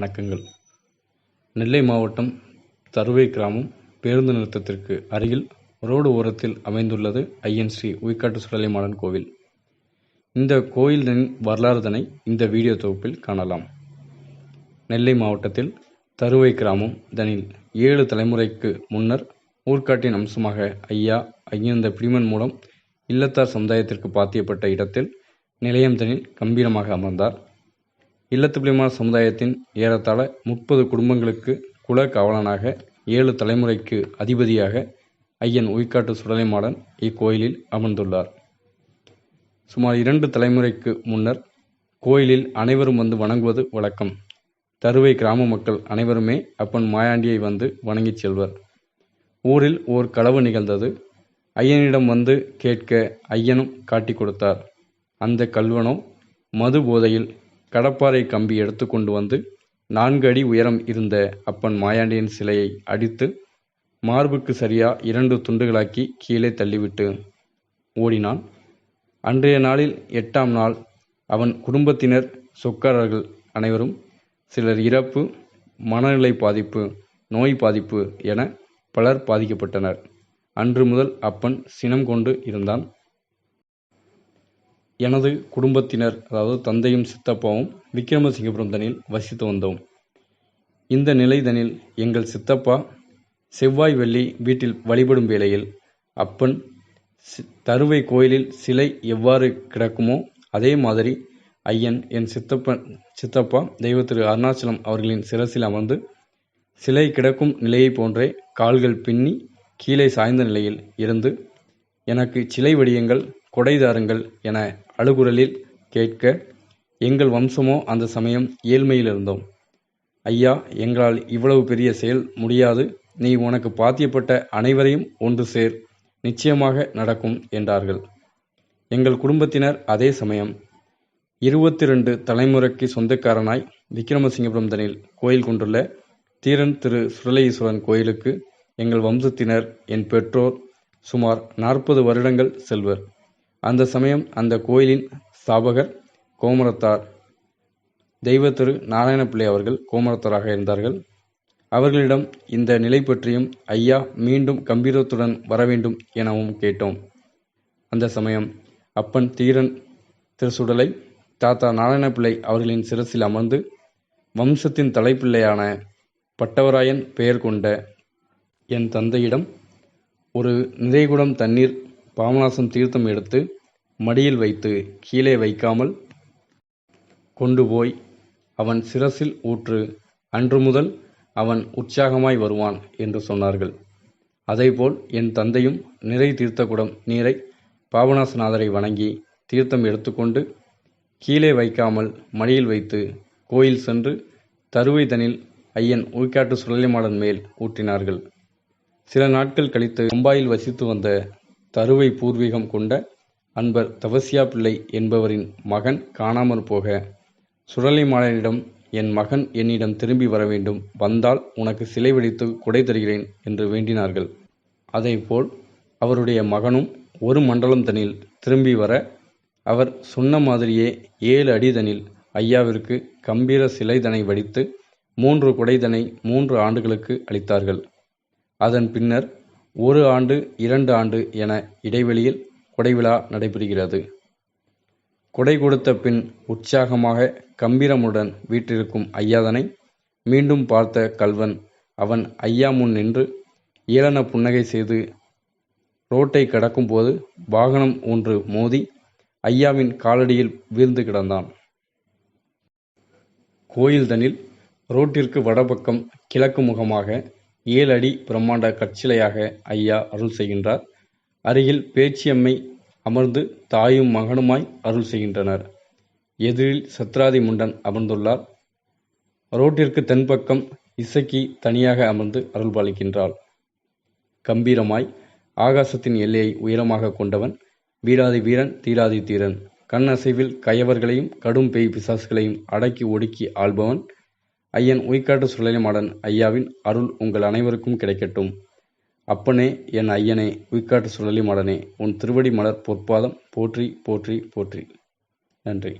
வணக்கங்கள். நெல்லை மாவட்டம் தருவை கிராமம் பேருந்து நிறுத்தத்திற்கு அருகில் ரோடு ஓரத்தில் அமைந்துள்ளது ஐயன் ஸ்ரீ உய்காட்டு சுடலைமாடன் கோவில். இந்த கோயிலின் வரலாறுதனை இந்த வீடியோ தொகுப்பில் காணலாம். நெல்லை மாவட்டத்தில் தருவை கிராமம் தனில் ஏழு தலைமுறைக்கு முன்னர் ஊர்க்காட்டின் அம்சமாக ஐயா ஐயந்த பிடிமன் மூலம் இல்லத்தார் சமுதாயத்திற்கு பாத்தியப்பட்ட இடத்தில் நிலையம் தனில் கம்பீரமாக அமர்ந்தார். இல்லத்துப்பிள்ளைமார் சமுதாயத்தின் ஏறத்தாழ முப்பது குடும்பங்களுக்கு குல காவலனாக ஏழு தலைமுறைக்கு அதிபதியாக ஐயன் உய்காட்டு சுடலைமாடன் இக்கோயிலில் அமர்ந்துள்ளார். சுமார் இரண்டு தலைமுறைக்கு முன்னர் கோயிலில் அனைவரும் வந்து வணங்குவது வழக்கம். தருவை கிராம மக்கள் அனைவருமே அப்பன் மாயாண்டியை வந்து வணங்கிச் செல்வர். ஊரில் ஓர் களவு நிகழ்ந்தது. ஐயனிடம் வந்து கேட்க ஐயனும் காட்டிக் கொடுத்தார். அந்த கல்வனோ மது போதையில் கடப்பாறை கம்பி எடுத்து கொண்டு வந்து நான்கு அடி உயரம் இருந்த அப்பன் மாயாண்டியின் சிலையை அடித்து மார்புக்கு சரியா இரண்டு துண்டுகளாக்கி கீழே தள்ளிவிட்டு ஓடினான். அன்றைய நாளில் எட்டாம் நாள். அவன் குடும்பத்தினர் சொக்காரர்கள் அனைவரும் சிலர் இறப்பு மனநிலை பாதிப்பு நோய் பாதிப்பு என பலர் பாதிக்கப்பட்டனர். அன்று முதல் அப்பன் சினம் கொண்டு இருந்தான். எனது குடும்பத்தினர் அதாவது தந்தையும் சித்தப்பாவும் விக்ரமசிங்கபுரம் தனில் வசித்து வந்தோம். இந்த நிலைதனில் எங்கள் சித்தப்பா செவ்வாய் வெள்ளி வீட்டில் வழிபடும் வேளையில் அப்பன் தருவை கோயிலில் சிலை எவ்வாறு கிடக்குமோ அதே மாதிரி ஐயன் என் சித்தப்பன் சித்தப்பா தெய்வ திரு அருணாச்சலம் அவர்களின் சிரசில் அமர்ந்து சிலை கிடக்கும் நிலையை போன்றே கால்கள் பின்னி கீழே சாய்ந்த நிலையில் இருந்து எனக்கு சிலை வடியங்கள் கொடை தாருங்கள் என அழுகுரலில் கேட்க எங்கள் வம்சமோ அந்த சமயம் ஏழ்மையில் இருந்தோம் ஐயா எங்களால் இவ்வளவு பெரிய செயல் முடியாது. நீ உனக்கு பாத்தியப்பட்ட அனைவரையும் ஒன்று சேர். நிச்சயமாக நடக்கும் என்றார்கள். எங்கள் குடும்பத்தினர் அதே சமயம். இருபத்தி ரெண்டு தலைமுறைக்கு சொந்தக்காரனாய் விக்ரமசிங்கபுரம் தனில் கோயில் கொண்டுள்ள தீரன் திரு சுரலீஸ்வரன் கோயிலுக்கு எங்கள் வம்சத்தினர் என் பெற்றோர் சுமார் நாற்பது வருடங்கள் செல்வர். அந்த சமயம் அந்த கோயிலின் ஸ்தாபகர் கோமரத்தார். தெய்வ திரு நாராயணப்பிள்ளை அவர்கள் கோமரத்தாராக இருந்தார்கள். அவர்களிடம் இந்த நிலை பற்றியும் ஐயா மீண்டும் கம்பீரத்துடன் வர வேண்டும் எனவும் கேட்டோம். அந்த சமயம் அப்பன் தீரன் திருசுடலை தாத்தா நாராயணப்பிள்ளை அவர்களின் சிரசில் அமர்ந்து வம்சத்தின் தலைப்பிள்ளையான பட்டவராயன் பெயர் கொண்ட என் தந்தையிடம் ஒரு நிறைகுடம் தண்ணீர் பாபநாசம் தீர்த்தம் எடுத்து மடியில் வைத்து கீழே வைக்காமல் கொண்டு போய் அவன் சிரசில் ஊற்று அன்று முதல் அவன் உற்சாகமாய் வருவான் என்று சொன்னார்கள். அதேபோல் என் தந்தையும் நிறை தீர்த்தகுடம் நீரை பாபநாசநாதரை வணங்கி தீர்த்தம் எடுத்துக்கொண்டு கீழே வைக்காமல் மடியில் வைத்து கோயில் சென்று தருவைதனில் ஐயன் உய்காட்டு சுழலிமாடன் மேல் ஊற்றினார்கள். சில நாட்கள் கழித்து மும்பாயில் வசித்து வந்த தருவை பூர்வீகம் கொண்ட அன்பர் தவசியா பிள்ளை என்பவரின் மகன் காணாமற் போக சுடலைமாடனிடம் என் மகன் என்னிடம் திரும்பி வர வேண்டும். வந்தால் உனக்கு சிலை வெடித்து கொடை தருகிறேன் என்று வேண்டினார்கள். அதேபோல் அவருடைய மகனும் ஒரு மண்டலம் தனில் திரும்பி வர அவர் சொன்ன மாதிரியே ஏழு அடிதனில் ஐயாவிற்கு கம்பீர சிலைதனை வடித்து மூன்று குடைதனை மூன்று ஆண்டுகளுக்கு அளித்தார்கள். அதன் பின்னர் ஒரு ஆண்டு இரண்டு ஆண்டு என இடைவெளியில் கொடைவிழா நடைபெறுகிறது. கொடை கொடுத்த பின் உற்சாகமாக கம்பீரமுடன் வீற்றிருக்கும் ஐயாதனை மீண்டும் பார்த்த கல்வன் அவன் ஐயா முன் நின்று ஏளன புன்னகை செய்து ரோட்டை கடக்கும்போது வாகனம் ஒன்று மோதி ஐயாவின் காலடியில் வீழ்ந்து கிடந்தான். கோயில்தனில் ரோட்டிற்கு வடபக்கம் கிழக்கு முகமாக ஏழு அடி பிரம்மாண்ட கற்சிலையாக ஐயா அருள் செய்கின்றார். அருகில் பேச்சியம்மை அமர்ந்து தாயும் மகனுமாய் அருள் செய்கின்றனர். எதிரில் சத்ராதி முண்டன் அமர்ந்துள்ளார். ரோட்டிற்கு தென்பக்கம் இசக்கி தனியாக அமர்ந்து அருள் பாலிக்கின்றாள். கம்பீரமாய் ஆகாசத்தின் எல்லையை உயரமாக கொண்டவன் வீராதி வீரன் தீராதி தீரன். கண்ணசைவில் கயவர்களையும் கடும் பேய் பிசாசுகளையும் அடக்கி ஒடுக்கி ஆள்பவன் ஐயன் உய்காட்டு சுழலிமாடன் ஐயாவின் அருள் உங்கள் அனைவருக்கும் கிடைக்கட்டும். அப்பனே என் ஐயனே உய்காட்டு சுழலி மாடனே உன் திருவடி மலர் பொற்பாதம் போற்றி போற்றி போற்றி. நன்றி.